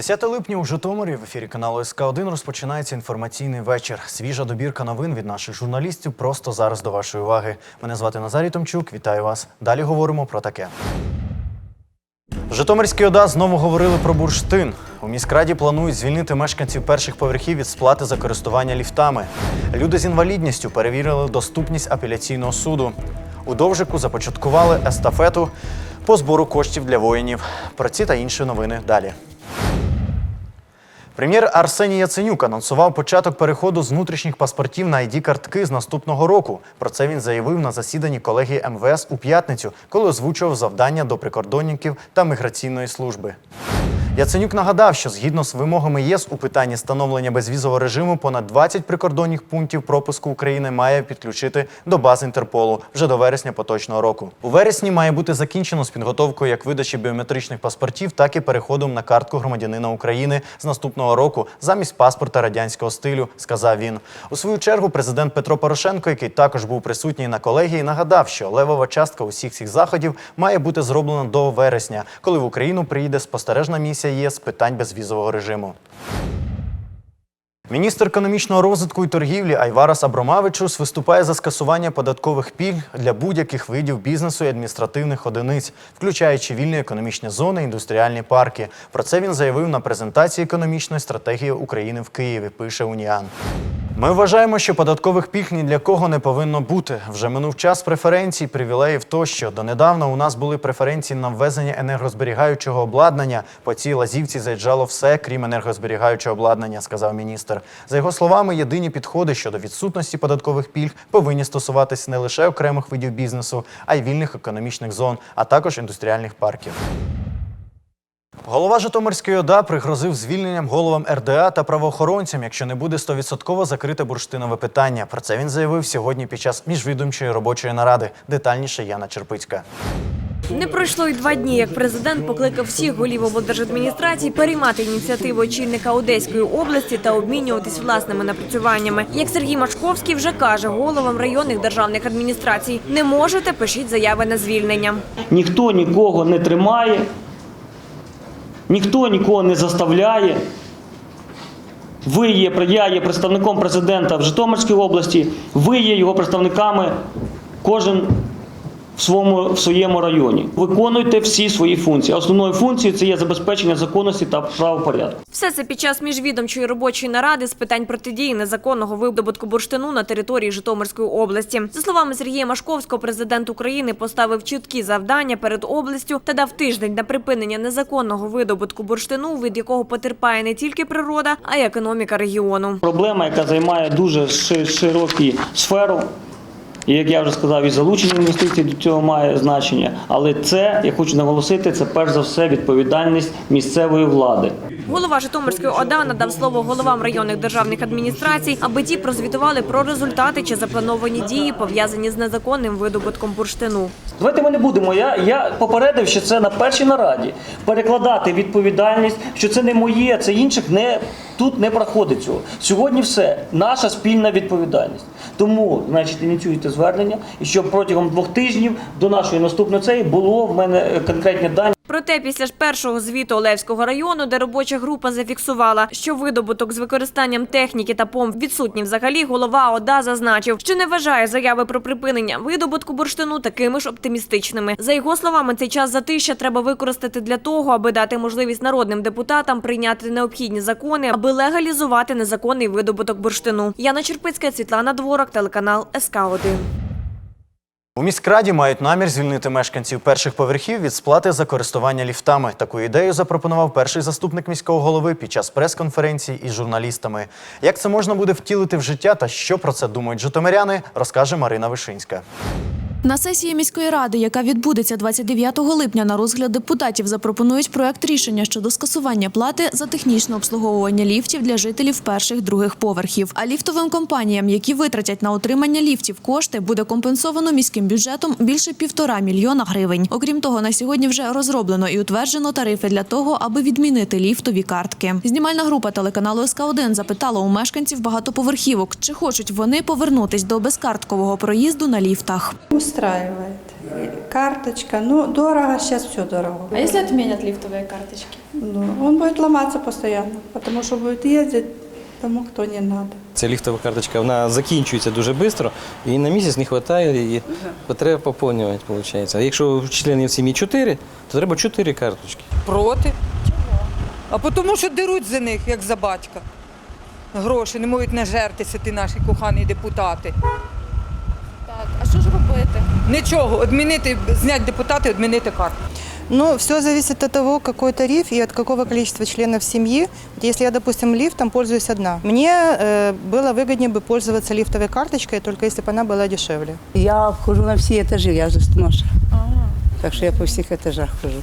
10 липня у Житомирі в ефірі каналу СК 1 розпочинається інформаційний вечір. Свіжа добірка новин від наших журналістів просто зараз до вашої уваги. Мене звати Назарій Томчук. Вітаю вас. Далі говоримо про таке. В Житомирській ОДА знову говорили про бурштин. У міськраді планують звільнити мешканців перших поверхів від сплати за користування ліфтами. Люди з інвалідністю перевірили доступність апеляційного суду. У Довжику започаткували естафету по збору коштів для воїнів. Про ці та інші новини далі. Прем'єр Арсеній Яценюк анонсував початок переходу з внутрішніх паспортів на id картки з наступного року. Про це він заявив на засіданні колегії МВС у п'ятницю, коли озвучував завдання до прикордонників та міграційної служби. Яценюк нагадав, що згідно з вимогами ЄС у питанні становлення безвізового режиму понад 20 прикордонних пунктів пропуску України має підключити до баз Інтерполу вже до вересня поточного року. У вересні має бути закінчено з підготовкою як видачі біометричних паспортів, так і переходом на картку громадянина України з наступного року замість паспорта радянського стилю, сказав він. У свою чергу президент Петро Порошенко, який також був присутній на колегії, нагадав, що левова частка усіх цих заходів має бути зроблена до вересня, коли в Україну приїде спостережна місія ЄС з питань безвізового режиму. Міністр економічного розвитку і торгівлі Айварас Абромавичус виступає за скасування податкових пільг для будь-яких видів бізнесу і адміністративних одиниць, включаючи вільні економічні зони, індустріальні парки. Про це він заявив на презентації економічної стратегії України в Києві. Пише Уніан. Ми вважаємо, що податкових пільг ні для кого не повинно бути. Вже минув час преференцій, привілеїв тощо. Донедавна у нас були преференції на ввезення енергозберігаючого обладнання. По цій лазівці заїжджало все, крім енергозберігаючого обладнання, сказав міністр. За його словами, єдині підходи щодо відсутності податкових пільг повинні стосуватись не лише окремих видів бізнесу, а й вільних економічних зон, а також індустріальних парків. Голова Житомирської ОДА пригрозив звільненням головам РДА та правоохоронцям, якщо не буде 100% закрите бурштинове питання. Про це він заявив сьогодні під час міжвідомчої робочої наради. Детальніше Яна Черпицька. Не пройшло й два дні, як президент покликав всіх голів облдержадміністрацій переймати ініціативу очільника Одеської області та обмінюватись власними напрацюваннями. Як Сергій Машковський вже каже головам районних державних адміністрацій, не можете пишіть заяви на звільнення. Ніхто нікого не тримає, ніхто нікого не заставляє. Ви є, я є представником президента в Житомирській області, ви є його представниками, кожен в своєму, в своєму районі. Виконуйте всі свої функції. Основною функцією це є забезпечення законності та правопорядку. Все це під час міжвідомчої робочої наради з питань протидії незаконного видобутку бурштину на території Житомирської області. За словами Сергія Машковського, президент України поставив чіткі завдання перед областю та дав тиждень на припинення незаконного видобутку бурштину, від якого потерпає не тільки природа, а й економіка регіону. Проблема, яка займає дуже ши- широку сферу. І як я вже сказав, і залучення інвестицій до цього має значення. Але це, я хочу наголосити, це перш за все відповідальність місцевої влади. Голова Житомирської ОДА надав слово головам районних державних адміністрацій, аби ті прозвітували про результати чи заплановані дії, пов'язані з незаконним видобутком бурштину. Давайте ми не будемо. Я, я попередив, що це на першій нараді перекладати відповідальність, що це не моє, це інших не тут не проходить цього. Сьогодні все наша спільна відповідальність. Тому, значить, ініціюйте звернення, і щоб протягом двох тижнів до нашої наступної цієї було в мене конкретні дані. Проте після ж першого звіту Олевського району, де робоча група зафіксувала, що видобуток з використанням техніки та помп відсутні взагалі, голова ОДА зазначив, що не вважає заяви про припинення видобутку бурштину такими ж оптимістичними. За його словами, цей час затища треба використати для того, аби дати можливість народним депутатам прийняти необхідні закони, аби легалізувати незаконний видобуток бурштину. Яна Черпицька, Світлана Дворок, телеканал СК 1 У міськраді мають намір звільнити мешканців перших поверхів від сплати за користування ліфтами. Таку ідею запропонував перший заступник міського голови під час прес-конференції із журналістами. Як це можна буде втілити в життя та що про це думають житомиряни, розкаже Марина Вишинська. На сесії міської ради, яка відбудеться 29 липня, на розгляд депутатів запропонують проект рішення щодо скасування плати за технічне обслуговування ліфтів для жителів перших других поверхів. А ліфтовим компаніям, які витратять на утримання ліфтів кошти, буде компенсовано міським бюджетом більше півтора мільйона гривень. Окрім того, на сьогодні вже розроблено і утверджено тарифи для того, аби відмінити ліфтові картки. Знімальна група телеканалу СК 1 запитала у мешканців багатоповерхівок, чи хочуть вони повернутись до безкарткового проїзду на ліфтах. Устраивает. Карточка, ну, дорого, сейчас все дорого. А если отменят лифтовые карточки? Ну, он будет ломаться постоянно, потому что будет ездить тому, кто не надо. Ця ліфтова карточка вона закінчується дуже швидко, і на місяць не вистачає, і треба поповнювати, виходить. А якщо членів сім'ї 4, то треба 4 карточки. Проти. Чого? А тому, що деруть за них, як за батька. Гроші не можуть нажертися ті наші кохані депутати Так, а що ж робити? Нічого, відмінити, зняти депутати, відмінити карту. Ну, все зависит от того, какой тариф и от какого количества членов семьи. Вот если я, допустим, лифтом пользуюсь одна, мне э, было выгоднее бы пользоваться лифтовой карточкой, только если бы она была дешевле. Я вхожу на всі етажі, я вже стоноша. Так що я по всіх етажах хожу.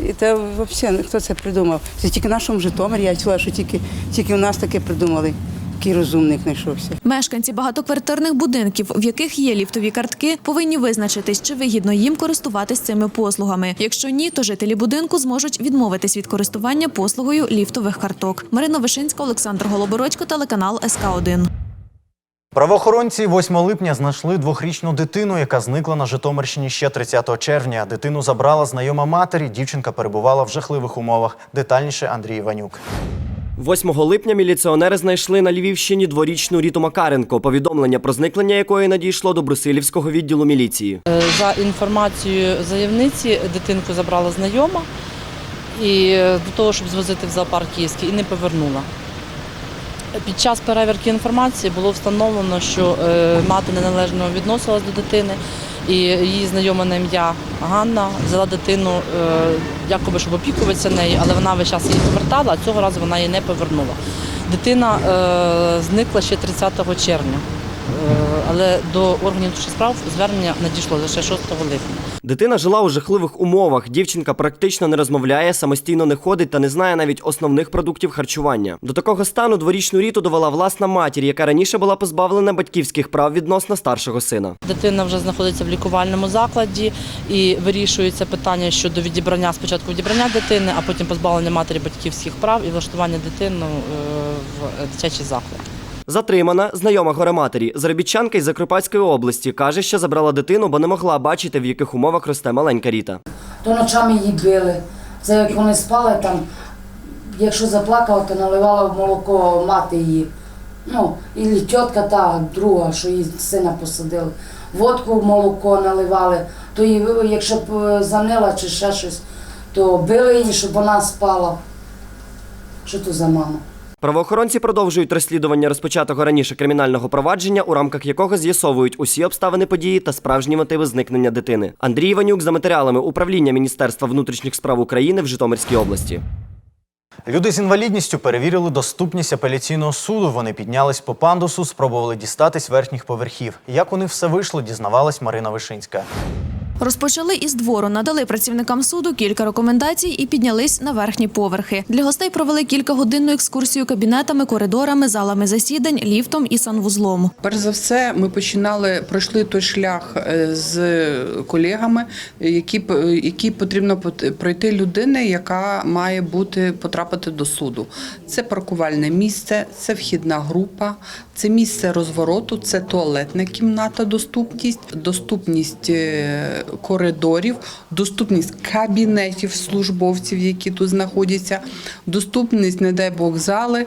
І це взагалі хто це придумав? Це тільки в нашому Житомирі. Я чула, що тільки, тільки у нас таке придумали. Який розумник знайшовся. Мешканці багатоквартирних будинків, в яких є ліфтові картки, повинні визначитись, чи вигідно їм користуватись цими послугами. Якщо ні, то жителі будинку зможуть відмовитись від користування послугою ліфтових карток. Марина Вишинська, Олександр Голобородько, телеканал СК 1 Правоохоронці 8 липня знайшли двохрічну дитину, яка зникла на Житомирщині ще 30 червня. Дитину забрала знайома матері. Дівчинка перебувала в жахливих умовах. Детальніше Андрій Іванюк. 8 липня міліціонери знайшли на Львівщині дворічну Ріту Макаренко, повідомлення про зникнення якої надійшло до Брусилівського відділу міліції. Е, За інформацією заявниці, дитинку забрала знайома і е, до того, щоб звозити в зоопарк Київський, і не повернула. Під час перевірки інформації було встановлено, що е, мати неналежно відносилась до дитини, і її знайома на ім'я Ганна взяла дитину е, якоби щоб опікуватися нею, але вона весь час її повертала, а цього разу вона її не повернула. Дитина е, зникла ще 30 червня. Е, Але до органів внутрішніх справ звернення надійшло лише 6 липня. Дитина жила у жахливих умовах. Дівчинка практично не розмовляє, самостійно не ходить та не знає навіть основних продуктів харчування. До такого стану дворічну Ріту довела власна матір, яка раніше була позбавлена батьківських прав відносно старшого сина. Дитина вже знаходиться в лікувальному закладі і вирішується питання щодо відібрання спочатку відібрання дитини, а потім позбавлення матері батьківських прав і влаштування дитину е, в дитячий заклад. Затримана знайома горематері, заробітчанка із Закарпатської області, каже, що забрала дитину, бо не могла бачити, в яких умовах росте маленька Ріта. То ночами її били. Це як вони спали там, якщо заплакала, то наливала в молоко мати її. Ну, і тітка та друга, що її сина посадили. Водку в молоко наливали, то її, якщо б е, занила чи ще щось, то били її, щоб вона спала. Що то за мама? Правоохоронці продовжують розслідування розпочатого раніше кримінального провадження, у рамках якого з'ясовують усі обставини події та справжні мотиви зникнення дитини. Андрій Іванюк за матеріалами управління Міністерства внутрішніх справ України в Житомирській області. Люди з інвалідністю перевірили доступність апеляційного суду. Вони піднялись по пандусу, спробували дістатись верхніх поверхів. Як у них все вийшло, дізнавалась Марина Вишинська. Розпочали із двору, надали працівникам суду кілька рекомендацій і піднялись на верхні поверхи. Для гостей провели кількагодинну екскурсію кабінетами, коридорами, залами засідань, ліфтом і санвузлом. Перш за все, ми починали, пройшли той шлях е, з колегами, які, які потрібно пот- пройти людини, яка має бути потрапити до суду. Це паркувальне місце, це вхідна група, це місце розвороту, це туалетна кімната, доступність, доступність е, коридорів, доступність кабінетів службовців, які тут знаходяться, доступність, не дай Бог, зали.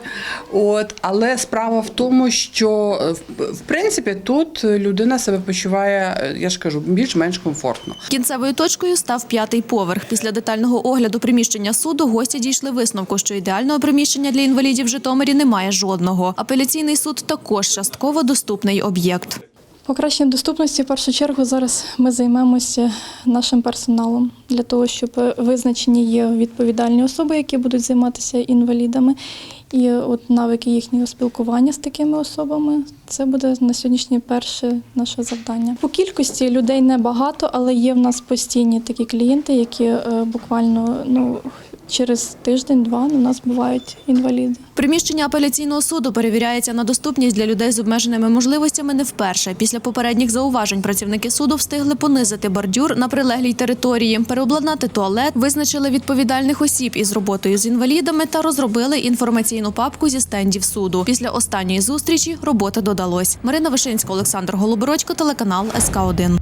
От, але справа в тому, що е, в, принципі тут людина себе почуває, е, я ж кажу, більш-менш комфортно. Кінцевою точкою став п'ятий поверх. Після детального огляду приміщення суду гості дійшли висновку, що ідеального приміщення для інвалідів в Житомирі немає жодного. Апеляційний суд також частково доступний об'єкт. Покращенням доступності в першу чергу зараз ми займемося нашим персоналом для того, щоб визначені є відповідальні особи, які будуть займатися інвалідами. І от навики їхнього спілкування з такими особами це буде на сьогоднішнє перше наше завдання. По кількості людей небагато, але є в нас постійні такі клієнти, які е, буквально ну через тиждень-два у нас бувають інваліди. Приміщення апеляційного суду перевіряється на доступність для людей з обмеженими можливостями не вперше. Після попередніх зауважень працівники суду встигли понизити бордюр на прилеглій території, переобладнати туалет, визначили відповідальних осіб із роботою з інвалідами та розробили інформаційну папку зі стендів суду. Після останньої зустрічі роботи додалось. Марина Вишинська, Олександр Голобородько, телеканал СК 1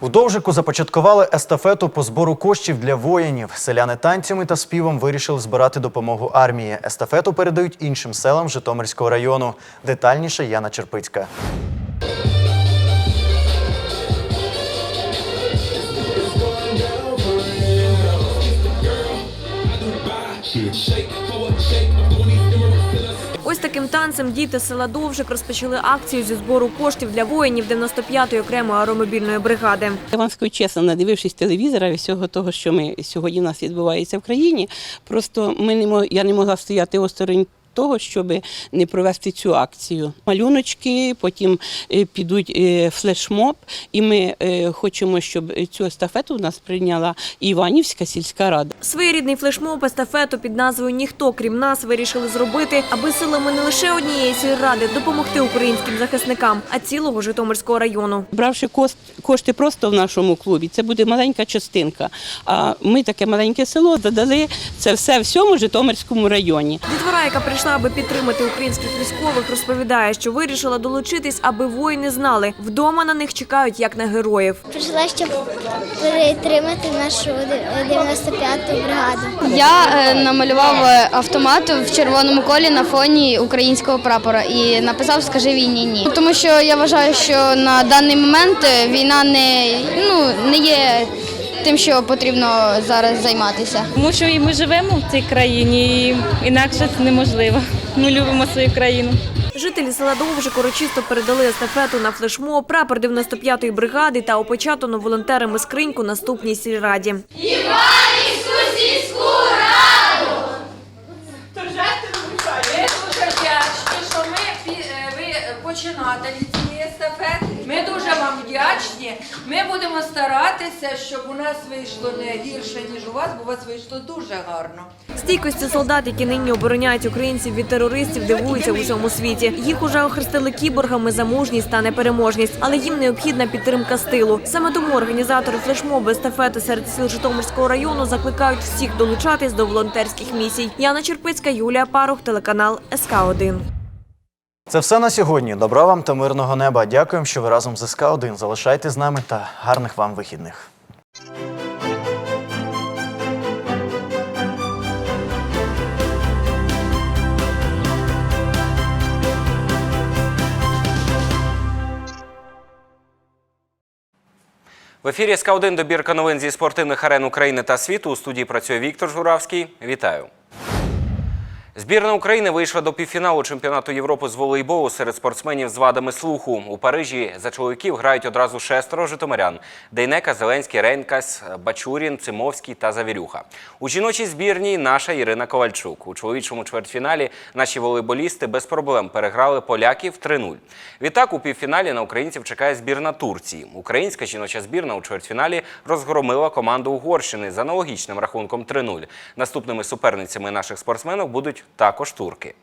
У Довжику започаткували естафету по збору коштів для воїнів. Селяни танцями та співом вирішили збирати допомогу армії. Естафету передають іншим селам Житомирського району. Детальніше Яна Черпицька. Таким танцем діти села Довжик розпочали акцію зі збору коштів для воїнів 95-ї окремої аеромобільної бригади. Я вам скажу чесно, надивившись телевізора і всього того, що ми сьогодні у нас відбувається в країні, просто ми не мог, я не могла стояти осторонь. Того, щоб не провести цю акцію. Малюночки, потім е, підуть е, флешмоб, і ми е, хочемо, щоб цю естафету в нас прийняла Іванівська сільська рада. Своєрідний флешмоб естафету під назвою Ніхто крім нас вирішили зробити, аби силами не лише однієї сільради допомогти українським захисникам, а цілого Житомирського району. Бравши кошти просто в нашому клубі, це буде маленька частинка. А ми таке маленьке село додали це все всьому Житомирському районі. Дітвора, яка прийшла, аби підтримати українських військових, розповідає, що вирішила долучитись, аби воїни знали, вдома на них чекають як на героїв. Прийшла, щоб перетримати нашу 95-ту бригаду. Я е, намалював е, автомат в червоному колі на фоні українського прапора і написав Скажи війні ні. Тому що я вважаю, що на даний момент е, війна не, ну, не є тим, що потрібно зараз займатися. Тому що і ми живемо в цій країні, і інакше це неможливо. Ми любимо свою країну. Жителі села Довжик урочисто передали естафету на флешмоб, прапор 95-ї бригади та опечатану волонтерами скриньку наступній сільраді. Іванівську сільську раду! Дуже вдячні, що ми е, ви починателі цієї естафети. Ми дуже вам вдячні. Ми будемо старатися, щоб у нас вийшло не гірше, ніж у вас, бо у вас вийшло дуже гарно. Стійкості солдат, які нині обороняють українців від терористів, дивуються в усьому світі. Їх уже охрестили кіборгами за мужність та непереможність, але їм необхідна підтримка з тилу. Саме тому організатори флешмобу естафети серед сіл Житомирського району закликають всіх долучатись до волонтерських місій. Яна Черпицька, Юлія Парух, телеканал СК 1 Це все на сьогодні. Добра вам та мирного неба. Дякуємо, що ви разом з СК 1 Залишайтесь з нами та гарних вам вихідних. В ефірі СК 1 добірка новин зі спортивних арен України та світу. У студії працює Віктор Журавський. Вітаю. Збірна України вийшла до півфіналу чемпіонату Європи з волейболу серед спортсменів з вадами слуху. У Парижі за чоловіків грають одразу шестеро житомирян: Дейнека, Зеленський, Ренкас, Бачурін, Цимовський та Завірюха. У жіночій збірній наша Ірина Ковальчук. У чоловічому чвертьфіналі наші волейболісти без проблем переграли поляків 3-0. Відтак у півфіналі на українців чекає збірна Турції. Українська жіноча збірна у чвертьфіналі розгромила команду Угорщини з аналогічним рахунком 3-0. Наступними суперницями наших спортсменок будуть також турки.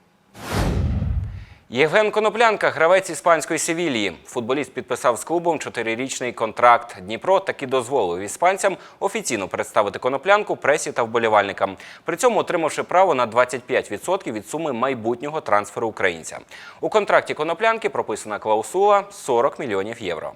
Євген Коноплянка, гравець іспанської Севілії. Футболіст підписав з клубом чотирирічний контракт. Дніпро таки дозволив іспанцям офіційно представити коноплянку пресі та вболівальникам, при цьому отримавши право на 25% від суми майбутнього трансферу українця. У контракті коноплянки прописана клаусула 40 мільйонів євро.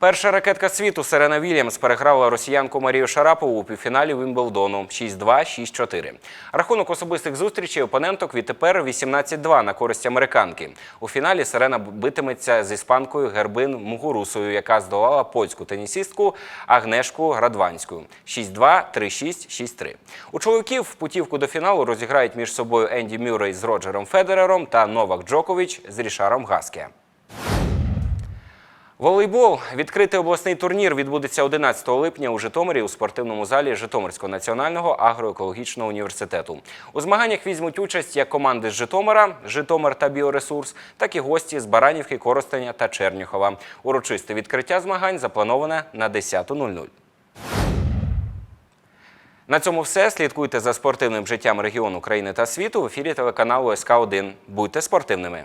Перша ракетка світу Серена Вільямс переграла росіянку Марію Шарапову у півфіналі Вімблдону 6-2, 6-4. Рахунок особистих зустрічей опоненток відтепер 18-2 на користь американки. У фіналі Серена битиметься з іспанкою Гербин Мугурусою, яка здолала польську тенісістку Агнешку Градванську 6-2, 3-6, 6-3. У чоловіків путівку до фіналу розіграють між собою Енді Мюррей з Роджером Федерером та Новак Джокович з Рішаром Гаске. Волейбол. Відкритий обласний турнір відбудеться 11 липня у Житомирі у спортивному залі Житомирського національного агроекологічного університету. У змаганнях візьмуть участь як команди з Житомира, Житомир та Біоресурс, так і гості з Баранівки, Коростеня та Черніхова. Урочисте відкриття змагань заплановане на 10.00. На цьому все. Слідкуйте за спортивним життям регіону країни та світу в ефірі телеканалу СК 1 Будьте спортивними.